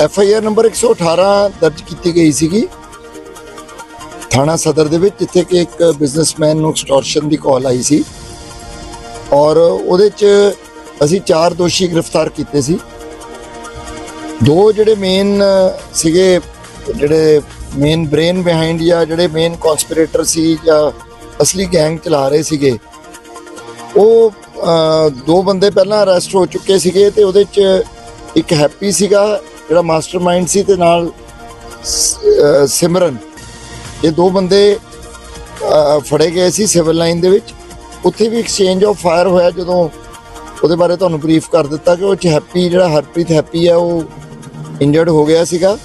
F I R number 118 ਦਰਜ ਕੀਤੀ ਗਈ ਸੀਗੀ। ਥਾਣਾ ਸਦਰ ਦੇ ਵਿੱਚ, ਜਿੱਥੇ ਕਿ ਇੱਕ ਬਿਜ਼ਨਸਮੈਨ ਨੂੰ ਐਕਸਟੋਰਸ਼ਨ ਦੀ ਕਾਲ ਆਈ ਸੀ। ਔਰ ਉਹਦੇ 'ਚ ਅਸੀਂ ਚਾਰ ਦੋਸ਼ੀ ਗ੍ਰਿਫਤਾਰ ਕੀਤੇ ਸੀ। ਦੋ ਜਿਹੜੇ ਮੇਨ ਸੀਗੇ, ਜਿਹੜੇ ਮੇਨ ਬ੍ਰੇਨ ਬਿਹਾਈਂਡ ਜਾਂ ਜਿਹੜੇ ਮੇਨ ਕਨਸਪੀਰੇਟਰ ਸੀ ਜਾਂ ਅਸਲੀ ਗੈਂਗ ਚਲਾ ਰਹੇ ਸੀਗੇ, ਉਹ ਦੋ ਬੰਦੇ ਪਹਿਲਾਂ ਅਰੈਸਟ ਹੋ ਚੁੱਕੇ ਸੀਗੇ ਤੇ ਉਹਦੇ 'ਚ ਇੱਕ ਹੈਪੀ ਸੀਗਾ ਜਿਹੜਾ ਮਾਸਟਰਮਾਈਂਡ ਸੀ ਤੇ ਨਾਲ ਸਿਮਰਨ। ਇਹ ਦੋ ਬੰਦੇ ਫੜੇ ਗਏ ਸੀ ਸਿਵਲ ਲਾਈਨ ਦੇ ਵਿੱਚ। ਉੱਥੇ ਵੀ ਐਕਸਚੇਂਜ ਆਫ ਫਾਇਰ ਹੋਇਆ ਜਦੋਂ ਉਹਦੇ ਬਾਰੇ ਤੁਹਾਨੂੰ ਬਰੀਫ ਕਰ ਦਿੱਤਾ ਕਿ ਉਹ ਚ ਹੈਪੀ ਜਿਹੜਾ ਹਰਪ੍ਰੀਤ ਹੈਪੀ ਹੈ, ਉਹ ਇੰਜਰਡ ਹੋ ਗਿਆ ਸੀਗਾ।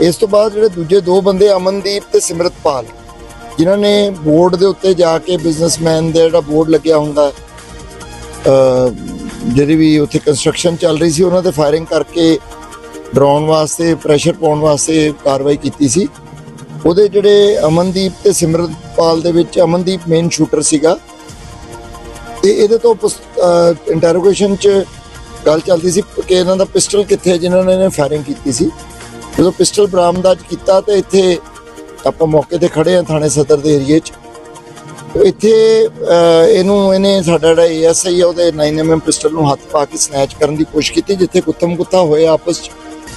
ਇਸ ਤੋਂ ਬਾਅਦ ਜਿਹੜੇ ਦੂਜੇ ਦੋ ਬੰਦੇ, ਅਮਨਦੀਪ ਤੇ ਸਿਮਰਤਪਾਲ, ਜਿਨ੍ਹਾਂ ਨੇ ਬੋਰਡ ਦੇ ਉੱਤੇ ਜਾ ਕੇ ਬਿਜ਼ਨਸਮੈਨ ਦੇ ਜਿਹੜਾ ਬੋਰਡ ਲੱਗਿਆ ਹੁੰਦਾ ਜਿਹੜੀ ਵੀ ਉੱਥੇ ਕੰਸਟਰਕਸ਼ਨ ਚੱਲ ਰਹੀ ਸੀ, ਉਹਨਾਂ ਤੇ ਫਾਇਰਿੰਗ ਕਰਕੇ ਡਰਾਉਣ ਵਾਸਤੇ ਪ੍ਰੈਸ਼ਰ ਪਾਉਣ ਵਾਸਤੇ ਕਾਰਵਾਈ ਕੀਤੀ ਸੀ। ਉਹਦੇ ਜਿਹੜੇ ਅਮਨਦੀਪ ਤੇ ਸਿਮਰਤਪਾਲ ਦੇ ਵਿੱਚ ਅਮਨਦੀਪ ਮੇਨ ਸ਼ੂਟਰ ਸੀਗਾ। ਤੇ ਇਹਦੇ ਤੋਂ ਇੰਟਰੋਗੇਸ਼ਨ ਚ ਗੱਲ ਚੱਲਦੀ ਸੀ ਕਿ ਇਹਨਾਂ ਦਾ ਪਿਸਟਲ ਕਿੱਥੇ ਹੈ, ਜਿਨ੍ਹਾਂ ਨੇ ਇਹਨੇ ਫਾਇਰਿੰਗ ਕੀਤੀ ਸੀ। ਜਦੋਂ ਪਿਸਟਲ ਬਰਾਮਦਾਜ ਕੀਤਾ ਤੇ ਇੱਥੇ ਆਪਾਂ ਮੌਕੇ ਤੇ ਖੜੇ ਆ ਥਾਣੇ ਸਦਰ ਦੇ ਏਰੀਏ 'ਚ। ਇੱਥੇ ਇਹਨੂੰ, ਇਹਨੇ ਸਾਡਾ ਜਿਹੜਾ ਏਐਸਆਈ ਆ, ਉਹਦੇ 9mm ਪਿਸਟਲ ਨੂੰ ਹੱਥ ਪਾ ਕੇ ਸਨੈਚ ਕਰਨ ਦੀ ਕੋਸ਼ਿਸ਼ ਕੀਤੀ, ਜਿੱਥੇ ਗੁੱਤਮ ਗੁੱਤਾ ਹੋਇਆ ਆਪਸ 'ਚ।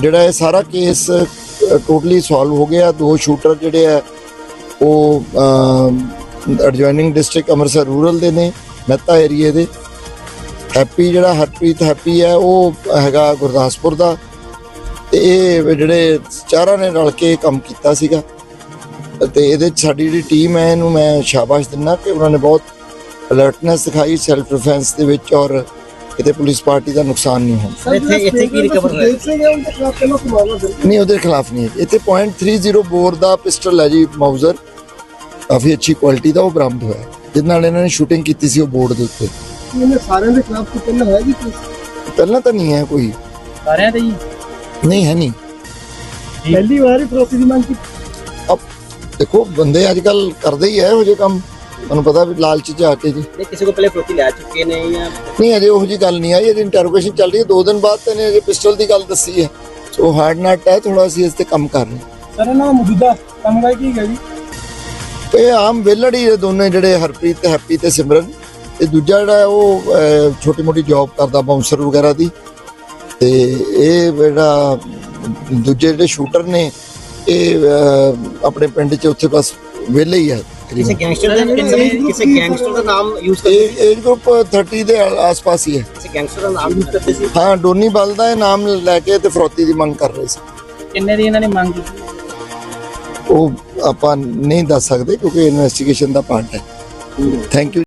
ਜਿਹੜਾ ਇਹ ਸਾਰਾ ਕੇਸ ਟੋਟਲੀ ਸੋਲਵ ਹੋ ਗਿਆ। ਦੋ ਸ਼ੂਟਰ ਜਿਹੜੇ ਆ, ਉਹ ਐਡਜੋਇਨਿੰਗ ਡਿਸਟ੍ਰਿਕਟ ਅੰਮ੍ਰਿਤਸਰ ਰੂਰਲ ਦੇ ਨੇ, ਮਹਿਤਾ ਏਰੀਏ ਦੇ। ਹੈਪੀ ਜਿਹੜਾ ਹਰਪ੍ਰੀਤ ਹੈਪੀ ਹੈ ਉਹ ਹੈਗਾ ਗੁਰਦਾਸਪੁਰ ਦਾ। ਤੇ ਇਹ ਜਿਹੜੇ ਚਾਰਾਂ ਨੇ ਰਲ ਕੇ ਕੰਮ ਕੀਤਾ ਸੀਗਾ। ਤੇ ਇਹਦੇ 'ਚ ਸਾਡੀ ਜਿਹੜੀ ਟੀਮ ਹੈ, ਇਹਨੂੰ ਮੈਂ ਸ਼ਾਬਾਸ਼ ਦਿੰਦਾ ਕਿ ਉਹਨਾਂ ਨੇ ਬਹੁਤ ਅਲਰਟਨੈਸ ਦਿਖਾਈ ਸੈਲਫ ਡਿਫੈਂਸ ਦੇ ਵਿੱਚ ਔਰ ਕਿਤੇ ਪੁਲਿਸ ਪਾਰਟੀ ਦਾ ਨੁਕਸਾਨ ਨਹੀਂ ਹੋਣਾ। ਇੱਥੇ ਇੱਥੇ ਕੀ ਰਿਕਵਰ ਹੋਇਆ? ਨਹੀਂ ਉਹਦੇ ਖਿਲਾਫ ਨਹੀਂ। ਹੈ ਇੱਥੇ .30 ਬੋਰ ਦਾ ਪਿਸਟਲ ਹੈ ਜੀ ਮਾਊਜ਼ਰ ਕਾਫੀ ਅੱਛੀ ਕੁਆਲਿਟੀ ਦਾ ਉਹ ਬਰਾਮਦ ਹੋਇਆ ਹੈ, ਜਿਹਦੇ ਨਾਲ ਇਹਨਾਂ ਨੇ ਸ਼ੂਟਿੰਗ ਕੀਤੀ ਸੀ ਉਹ ਬੋਰਡ ਦੇ ਉੱਤੇ। ਇਹਨੇ ਸਾਰਿਆਂ ਦੇ ਖਿਲਾਫ ਕੋਈ ਪਹਿਲਾਂ ਹੈ ਜੀ ਕੇਸ ਪਹਿਲਾਂ ਤਾਂ ਨਹੀਂ ਹੈ ਕੋਈ। ਸਾਰਿਆਂ ਤੇ ਜੀ? ਨਹੀਂ ਹੈ ਨਹੀਂ। ਪਹਿਲੀ ਵਾਰ ਹੀ ਫਰੋਤੀ ਦੀ ਮੰਗ ਕੀਤੀ। ਦੇਖੋ ਬੰਦੇ ਅੱਜ ਕੱਲ ਕਰਦੇ ਹੀ ਹੈ ਇਹੋ ਜਿਹੇ ਕੰਮ। ਤੁਹਾਨੂੰ ਪਤਾ ਵੀ ਲਾਲਚ ਚ ਆ ਕੇ ਜੀ। ਨਹੀਂ ਕਿਸੇ ਕੋ ਪਹਿਲੇ ਫਰੋਤੀ ਲੈ ਚੁੱਕੇ ਨੇ ਜਾਂ ਨਹੀਂ ਅਜੇ ਉਹੋ ਜੀ ਗੱਲ ਨਹੀਂ ਆਈ ਇਹਦੀ ਇੰਟਰੋਗੇਸ਼ਨ ਚੱਲ ਰਹੀ ਹੈ। ਦੋ ਦਿਨ ਬਾਅਦ ਤੇ ਨੇ ਅਜੇ ਪਿਸਟਲ ਦੀ ਗੱਲ ਦੱਸੀ ਹੈ। ਸੋ ਹਾਰਡ ਨਟ ਹੈ ਥੋੜਾ ਅਸੀਂ ਇਸ ਤੇ ਕੰਮ ਕਰ ਰਹੇ ਸਰ ਇਹਨਾਂ ਦਾ ਮੌਜੂਦਾ ਕੰਮ ਦਾ ਕੀ ਹੈ ਜੀ? ਤੇ ਇਹ ਆਮ ਇਹ ਦੋਨੇ ਜਿਹੜੇ ਹਰਪ੍ਰੀਤ ਤੇ ਹੈਪੀ ਤੇ ਸਿਮਰਨ। ਤੇ ਦੂਜਾ ਜਿਹੜਾ ਹੈ ਉਹ ਛੋਟੀ ਮੋਟੀ ਜੌਬ ਕਰਦਾ ਬਾਉਂਸਰ ਵਗੈਰਾ ਦੀ। ਤੇ ਇਹ ਜਿਹੜਾ ਦੂਜੇ ਜਿਹੜੇ ਸ਼ੂਟਰ ਨੇ ਇਹ ਆਪਣੇ ਪਿੰਡ 'ਚ ਉੱਥੇ ਬਸ ਵਿਹਲੇ ਹੀ ਹੈ। ਕਿਸੇ ਤਕਰੀਬਨ। ਗੈਂਗਸਟਰ ਦਾ ਕਿਸੇ ਕਿਸੇ ਗੈਂਗਸਟਰ ਦਾ ਨਾਮ ਯੂਜ਼ ਕਰਦੇ ਇਹ ਏਜ ਗਰੁੱਪ 30 ਦੇ ਆ- ਆਸ-ਪਾਸ ਹੀ ਹੈ। ਕਿਸੇ ਗੈਂਗਸਟਰ ਦਾ ਨਾਮ ਯੂਜ਼ ਕਰਦੇ ਸੀ? ਹਾਂ ਡੋਨੀ ਬਲ ਦਾ ਇਹ ਨਾਮ ਲੈ ਕੇ ਤੇ ਫਰੋਤੀ ਦੀ ਮੰਗ ਕਰ ਰਹੇ ਸੀ। ਕਿੰਨੇ ਦੀ ਇਹਨਾਂ ਨੇ ਮੰਗ ਕੀਤੀ? ਉਹ ਆਪਾਂ ਨਹੀਂ ਦੱਸ ਸਕਦੇ ਕਿਉਂਕਿ ਇਨਵੈਸਟੀਗੇਸ਼ਨ ਦਾ ਪਾਰਟ ਹੈ। Thank you